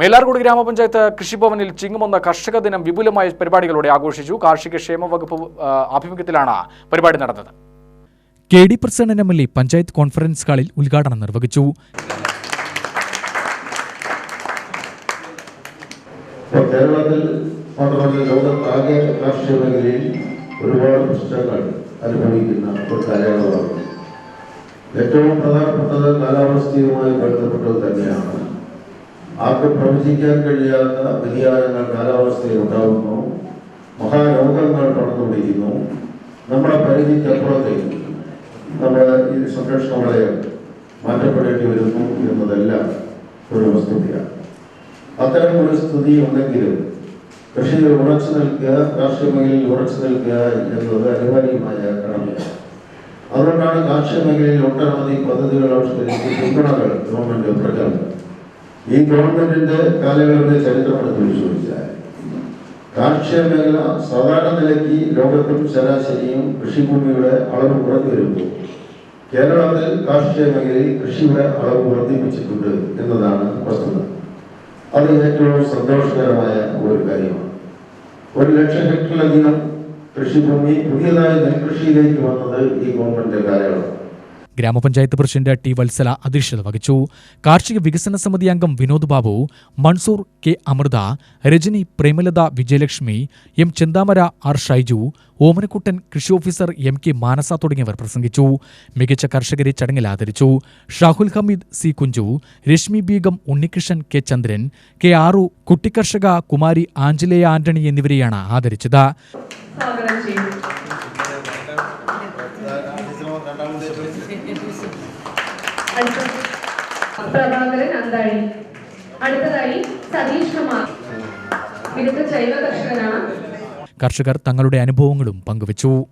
മേലാർകുടി ഗ്രാമപഞ്ചായത്ത് കൃഷിഭവനിൽ ചിങ്ങുമെന്ന കർഷക ദിനം വിപുലമായ പരിപാടികളോടെ ആഘോഷിച്ചു. കാർഷിക ക്ഷേമ വകുപ്പ് ആഭിമുഖ്യത്തിലാണ് പരിപാടി നടന്നത്. K D Prasannan M L A panchayat conference ഹാളിൽ ഉദ്ഘാടനം നിർവഹിച്ചു. കേരളത്തിൽ മാത്രമല്ല ലോകത്താകെ കാർഷിക മേഖലയിൽ ഒരുപാട് പ്രശ്നങ്ങൾ അനുഭവിക്കുന്ന ഒരു കാലയളവാണ്. ഏറ്റവും പ്രധാനപ്പെട്ടത് കാലാവസ്ഥയുമായി ബന്ധപ്പെട്ടത് തന്നെയാണ്. ആർക്കും പ്രവചിക്കാൻ കഴിയാത്ത വ്യതിയാനങ്ങൾ കാലാവസ്ഥയിൽ ഉണ്ടാകുന്നു. മഹാരോഗങ്ങൾ പടർന്നുപിടിക്കുന്നു. നമ്മുടെ പരിധിക്കപ്പുറത്തേക്ക് നമ്മുടെ ഈ സംരക്ഷണ വളയം മാറ്റപ്പെടേണ്ടി വരുന്നു എന്നതെല്ലാം ഒരു വസ്തുതയാണ്. അത്തരം ഒരു സ്ഥിതി ഉണ്ടെങ്കിലും കൃഷിയിൽ ഉറച്ചു നിൽക്കുക കാർഷിക മേഖലയിൽ ഉറച്ചു നിൽക്കുക എന്നത് അനിവാര്യമായ കടമയാണ്. അതുകൊണ്ടാണ് കാർഷിക മേഖലയിൽ ഒട്ടനവധി പദ്ധതികൾ ആവിഷ്കരിച്ച് പിന്തുണകൾ ഗവൺമെന്റ് പ്രഖ്യാപിച്ചത്. ഈ ഗവൺമെന്റിന്റെ കാലയളവിലെ ചരിത്രം എടുത്ത് പരിശോധിച്ചാൽ കാർഷിക മേഖല സാധാരണ നിലയ്ക്ക് ലോകത്തും ശരാശരിയും കൃഷിഭൂമിയുടെ അളവ് കുറഞ്ഞു വരുമ്പോൾ കേരളത്തിൽ കാർഷിക മേഖലയിൽ കൃഷിയുടെ അളവ് വർദ്ധിപ്പിച്ചിട്ടുണ്ട് എന്നതാണ് വസ്തുത. അത് ഏറ്റവും സന്തോഷകരമായ ഒരു കാര്യമാണ്. ഒരു ലക്ഷം ഹെക്ടറിലധികം കൃഷിഭൂമി പുതിയതായി നെൽകൃഷിയിലേക്ക് വന്നത് ഈ ഗവൺമെന്റിന്റെ കാലയളവ് ഗ്രാമപഞ്ചായത്ത് പ്രസിഡന്റ് ടി വത്സല അധ്യക്ഷത വഹിച്ചു. കാർഷിക വികസന സമിതി അംഗം Vinod Babu Mansoor K Amrutha Rajani Premalatha Vijayalakshmi M Chenthamara R Shaiju Omanakuttan കൃഷി ഓഫീസർ എം കെ മാനസ തുടങ്ങിയവർ പ്രസംഗിച്ചു. മികച്ച കർഷകരെ ചടങ്ങിൽ ആദരിച്ചു. Shahul Hameed C Kunju Reshmi Beegum Unnikrishnan K Chandran K ആറു കുട്ടിക്കർഷക കുമാരി ആഞ്ചലേയ ആന്റണി എന്നിവരെയാണ് ആദരിച്ചത്. പ്രഭാകരൻ അന്താഴി അടുത്തതായി സതീഷ് കുമാർ. മികച്ച ജൈവ കർഷകനാണ്. കർഷകർ തങ്ങളുടെ അനുഭവങ്ങളും പങ്കുവച്ചു.